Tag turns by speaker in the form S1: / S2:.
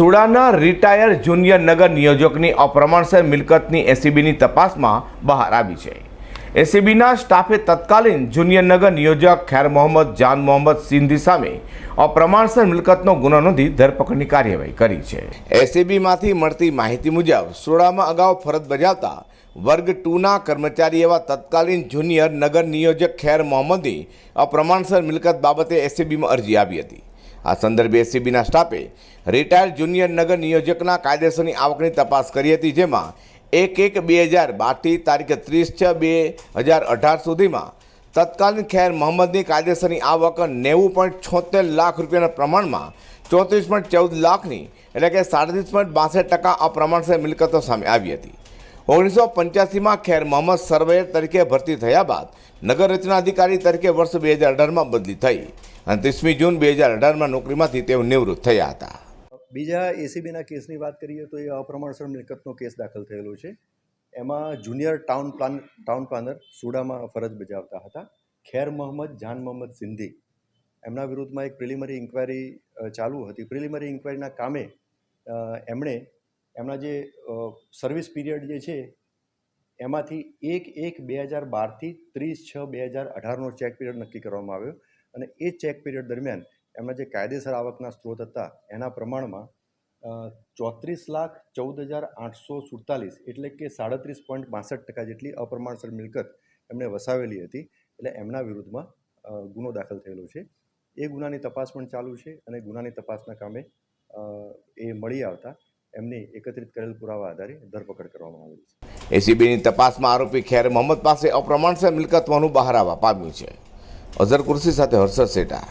S1: સુડાના retire junior નગર નિયોજકની અપ્રમાણસર મિલકતની એસીબીની તપાસમાં બહાર આવી છે. એસીબીના સ્ટાફે તત્કાલીન જુનિયર નગર નિયોજક ખેર મોહમ્મદ, જાન મોહમ્મદ સિંધી સામે અપ્રમાણસર મિલકતનો ગુનો નોંધી ધરપકડની કાર્યવાહી કરી છે. એસીબીમાંથી મળતી માહિતી મુજબ, સુડામાં અગાઉ ફરજ બજાવતા વર્ગ ટુના કર્મચારી એવા તત્કાલીન જુનિયર નગર નિયોજક ખેર મોહમ્મદે અપ્રમાણસર મિલકત બાબતે એસીબીમાં અરજી આવી હતી. આ સંદર્ભે એસીબીના સ્ટાફે રિટાયર્ડ જુનિયર નગર નિયોજકના કાયદેસરની આવકની તપાસ કરી હતી, જેમાં એક એક બે હજાર બારથી તારીખ ત્રીસ છ બે હજાર અઢાર સુધીમાં તત્કાલીન ખેર મોહમ્મદની કાયદેસરની આવક નેવું પોઈન્ટ છોતેર લાખ રૂપિયાના પ્રમાણમાં ચોત્રીસ પોઈન્ટ ચૌદ લાખની, એટલે કે સાડત્રીસ પોઈન્ટ બાસઠ ટકા અપ્રમાણસર મિલકતો સામે આવી હતી. ઓગણીસો પંચ્યાસીમાં ખેર મોહમ્મદ સર્વેયર તરીકે ભરતી થયા બાદ નગર રચના અધિકારી તરીકે વર્ષ બે હજાર અઢારમાં બદલી થઈ અને ત્રીસમી જૂન બે હજાર અઢારમાં નોકરીમાંથી તેઓ નિવૃત્ત થયા હતા.
S2: બીજા એસીબીના કેસની વાત કરીએ તો એ અપ્રમાણસર મિલકતનો કેસ દાખલ થયેલો છે. એમાં junior town plan, town planner સુડામાં ફરજ બજાવતા હતા. ખેર મોહમ્મદ, જાન મોહમ્મદ સિંધી એમના વિરુદ્ધમાં એક પ્રિલિમરી ઇન્ક્વાયરી ચાલુ હતી. પ્રિલિમરી ઇન્ક્વાયરીના કામે એમણે એમના જે સર્વિસ પીરિયડ જે છે, એમાંથી એક એક બે હજાર બારથી ત્રીસ છ બે હજાર અઢારનો ચેક પીરિયડ નક્કી કરવામાં આવ્યો અને એ ચેક પીરિયડ દરમિયાન એમના જે કાયદેસર આવકના સ્ત્રોત હતા, એના પ્રમાણમાં ચોત્રીસ લાખ ચૌદ હજાર આઠસો સુડતાલીસ એટલે કે સાડત્રીસ પોઈન્ટ બાસઠ ટકા જેટલી અપ્રમાણસર મિલકત એમણે વસાવેલી હતી. એટલે એમના વિરુદ્ધમાં ગુનો દાખલ થયેલો છે. એ ગુનાની તપાસ પણ ચાલુ છે અને ગુનાની તપાસના કામે એ મળી આવતા. એમની એકત્રિત કરેલ પુરાવા આધારે ધરપકડ કરવામાં આવી છે.
S1: એસીબીની તપાસમાં આરોપી ખેર મોહમ્મદ પાસે અપ્રમાણસર મિલકત હોવાનું બહાર આવવા પામ્યું છે. અઝર કુર્સી સાથે હર્ષદ સેટા.